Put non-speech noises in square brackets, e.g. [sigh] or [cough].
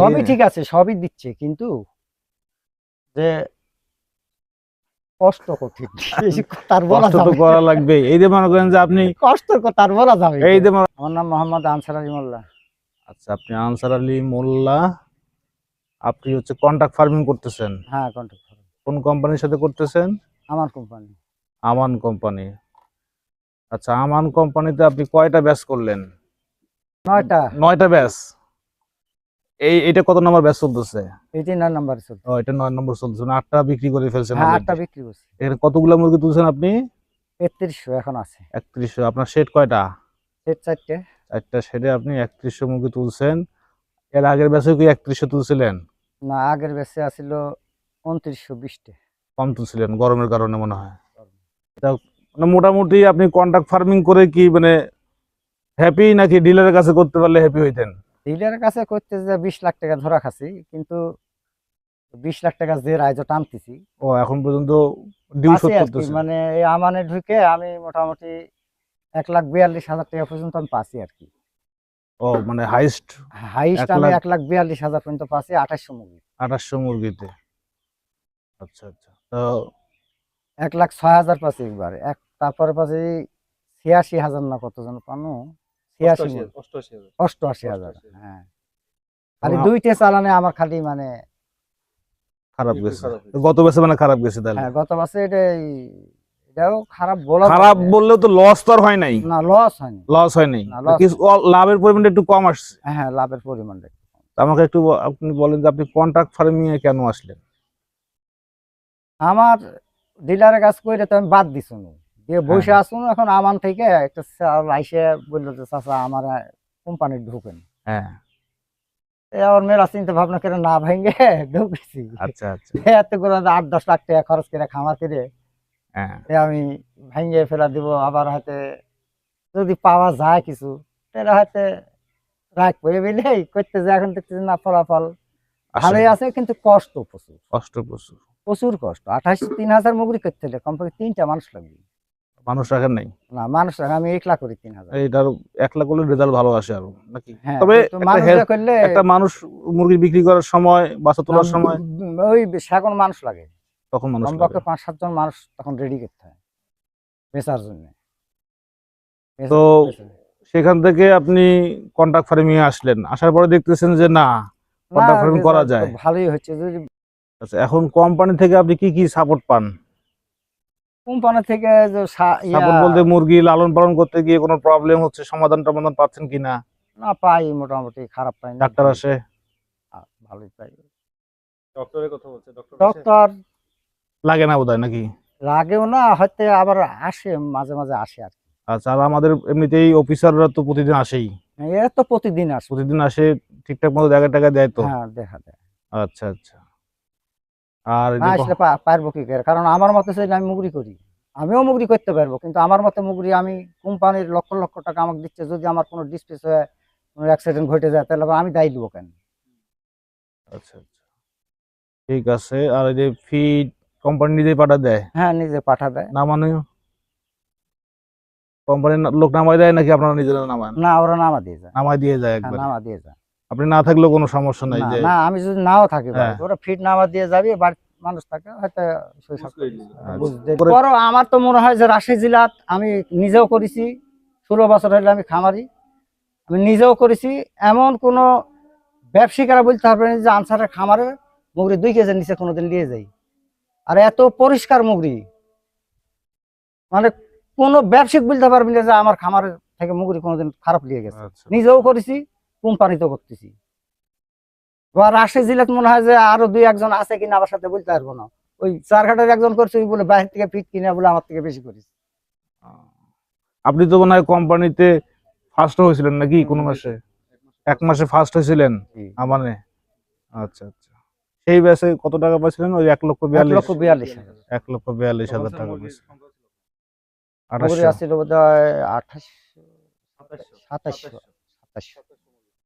সবই ঠিক আছে সবই দিচ্ছে কিন্তু যে কষ্ট কঠিন। তার বলা যাবে করা লাগবে। এই যে মনে করেন যে আপনি কষ্ট তার বলা যাবে এই যে আমার নাম মোহাম্মদ আনসার আলী মোল্লা। আচ্ছা আপনি আনসার আলী মোল্লা। আপনি হচ্ছে কন্ট্রাক্ট ফার্মিং করতেছেন। হ্যাঁ কোন কোম্পানির সাথে করতেছেন? আমার কোম্পানি আমান কোম্পানি আচ্ছা আমান কোম্পানিতে আপনি কয়টা ব্যাচ করলেন? নয়টা। নয়টা ব্যাচ এই এটা কত নম্বর ব্যাচ চলতেছে? এইটি নয় নাম্বার চলছে ও এটা নয় নম্বর চলতেছে মানে আটটা বিক্রি করে ফেলছেন হ্যাঁ আটটা বিক্রি করছি। এখানে কতগুলো মুরগি তুলছেন আপনি? তেত্রিশশো এখন আছে। একত্রিশশো। আপনার শেড কয়টা? সেট চারটে। চারটা শেডে আপনি একত্রিশশো মুরগি তুলছেন। এর আগের ব্যাচে কি একত্রিশশো তুলছিলেন? না আগের বেসে আসিল উনত্রিশশো বিশটে। কম তুলছিলেন গরমের কারণে মনে হয়। তা মানে মোটামুটি আপনি কন্ট্রাক্ট ফার্মিং করে কি মানে হ্যাপি নাকি ডিলারের কাছে করতে পারলে হ্যাপি হইতেন? ডিলারের কাছে করতে যে বিশ লাখ টাকা ধরা খাচ্ছি কিন্তু বিশ লাখ টাকা যে রাইজ টানতেছি। ও এখন পর্যন্ত মানে এই আমানে ঢুকে আমি মোটামুটি এক লাখ বিয়াল্লিশ হাজার টাকা পর্যন্ত আমি পাচ্ছি আর কি। ও মানে হাইস্ট হাইস্ট আমি এক লাখ বিয়াল্লিশ হাজার পর্যন্ত পাচ্ছি আঠাশশো মুরগি। আঠাশশো মুরগিতে। আচ্ছা আচ্ছা। তো এক লাখ ছয় হাজার পাচ্ছি একবার। এক তারপরে পাচ্ছি ছিয়াশি হাজার না কত জন পানো? ছিয়াশি অষ্টআশি হাজার হ্যাঁ। খালি দুইটা চালানে আমার খালি মানে খারাপ গেছে। গত বছর মানে খারাপ গেছে তাহলে। হ্যাঁ গত বছর এটা এটাও খারাপ বলা খারাপ যাবে। তো লস তো আর হয় নাই। না লস হয়নি। লস হয় নাই। না, loss কিছু লাভের পরিমাণটা একটু কম আসছে। হ্যাঁ লাভের পরিমাণটা আমাকে একটু আপনি বলেন যে আপনি কন্ট্রাক্ট ফার্মিং এ কেন আসলেন? আমার ডিলারের কাজ করে তো আমি বাদ দিছি দিয়ে বসে হ্যাঁ। আসুন এখন আমান থেকে একটা স্যার আইসে বলল যে চাচা আমার কোম্পানি ঢুকেন। হ্যাঁ। আমার মেয়েরা চিন্তা ভাবনা করে না ভেঙে [laughs] ঢুকেছি। আচ্ছা আচ্ছা। এত করে আট দশ লাখ টাকা খরচ করে খামার করে হ্যাঁ। আমি ভেঙে ফেলা দিব আবার হয়তো যদি পাওয়া যায় কিছু তাহলে হয়তো করে করতে যায় এখন দেখতেছি না ফলাফল ভালোই আছে কিন্তু কষ্ট প্রচুর। কষ্ট প্রচুর। প্রচুর কষ্ট। আঠাশ তিন হাজার মুগরি করতে হলে কমপক্ষে তিনটা মানুষ লাগবে। মানুষ রাখেন নাই? না মানুষ রাখে, আমি একলা করি তিন হাজার। এইটার এক লাখ করলে রেজাল্ট ভালো আসে আরও নাকি? হ্যাঁ তবে একটা মানুষ মুরগি বিক্রি করার সময় বাচ্চা তোলার সময় ওই সেখন মানুষ লাগে। তখন মানুষ কমপক্ষে। পাঁচ সাতজন মানুষ তখন রেডি করতে হয় বেচার জন্য। তো সেখান থেকে আপনি কন্ট্রাক্ট ফার্মিং এ আসলেন আসার পরে দেখতেছেন যে না contract farming করা যায়। ভালোই হচ্ছে যদি আচ্ছা এখন কোম্পানি থেকে আপনি কি কি সাপোর্ট পান? কোম্পানি থেকে যে সাপোর্ট বলতে মুরগি লালন পালন করতে গিয়ে কোনো প্রবলেম হচ্ছে সমাধান টমাধান পাচ্ছেন কিনা? না পাই মোটামুটি খারাপ পাই না। ডাক্তার আসে? ভালোই পাই। ডক্টরের কথা বলছে ডক্টর ডক্টর লাগে না বোধহয় নাকি? লাগেও না হয়তো আবার আসে মাঝে মাঝে আসে আর আচ্ছা আর আমাদের এমনিতেই অফিসাররা তো প্রতিদিন আসেই। এরা তো প্রতিদিন আসে। প্রতিদিন আসে ঠিকঠাক মতো জায়গা টাকা দেয় তো? হ্যাঁ দেখা দেয়। আচ্ছা আচ্ছা। আর পারব কি করে? কারণ আমার মতে আমি মুগরি করি। আমিও মুগরি করতে পারব কিন্তু আমার মতে মুগরি আমি কোম্পানির লক্ষ লক্ষ টাকা আমাকে দিচ্ছে যদি আমার কোনো ডিসপ্লেস হয়ে কোনো অ্যাক্সিডেন্ট ঘটে যায় তাহলে আমি দায়ী দেবো কেন? আচ্ছা আচ্ছা। ঠিক আছে আর এই যে ফিড কোম্পানি নিজেই পাঠা দেয়? হ্যাঁ নিজে পাঠা দেয়। না মানে কোম্পানির লোক নামাই দেয় নাকি আপনারা নিজেরা নামান না ওরা নামা দিয়ে যায়। নামাই দিয়ে যায় হ্যাঁ একবার? নামা দিয়ে যায়। আপনি না থাকলেও কোনো সমস্যা নাই যে না আমি যদি নাও থাকি হ্যাঁ। ওরা ফিট নামা দিয়ে যাবে বাড়ির মানুষ থাকে হয়তো পেরেছি। আচ্ছা। আমার তো মনে হয় যে রাজশাহী জেলাত আমি নিজেও করেছি ষোলো বছর হলে আমি খামারি আমি নিজেও করেছি এমন কোনো ব্যবসায়িকরা বলতে পারবে না যে আনসারের খামারে মুগরি দুই কেজির নিচে কোনোদিন নিয়ে যাই আর এত পরিষ্কার মুগরি মানে কোনো ব্যবসায়িক বলতে পারবে না যে আমার খামারের থেকে মুগরি কোনোদিন খারাপ লিয়ে গেছে আচ্ছা নিজেও করেছি কোম্পানিতেও করতেছি। বা রাজশাহী জেলাতে মনে হয় যে আরও দুই একজন আছে কিনা আমার সাথে বলতে পারব না। ওই চারঘাটের একজন করছে ওই বলে বাইরে থেকে ফিট কিনা বলে আমার থেকে বেশি করিস। আপনি তো মনে হয় কোম্পানিতে ফার্স্ট হয়েছিলেন নাকি কোন মাসে? এক মাসে ফার্স্ট হয়েছিলেন আমানে আচ্ছা আচ্ছা। সেই ব্যাসে কত টাকা পাইছিলেন? ওই এক লক্ষ বিয়াল্লিশ লক্ষ বিয়াল্লিশ। হাজার। এক লক্ষ বিয়াল্লিশ হাজার টাকা পাইছিলেন। আঠাশশো আসছিল বোধ হয় আঠাশ সাতাশশো। সাতাশশো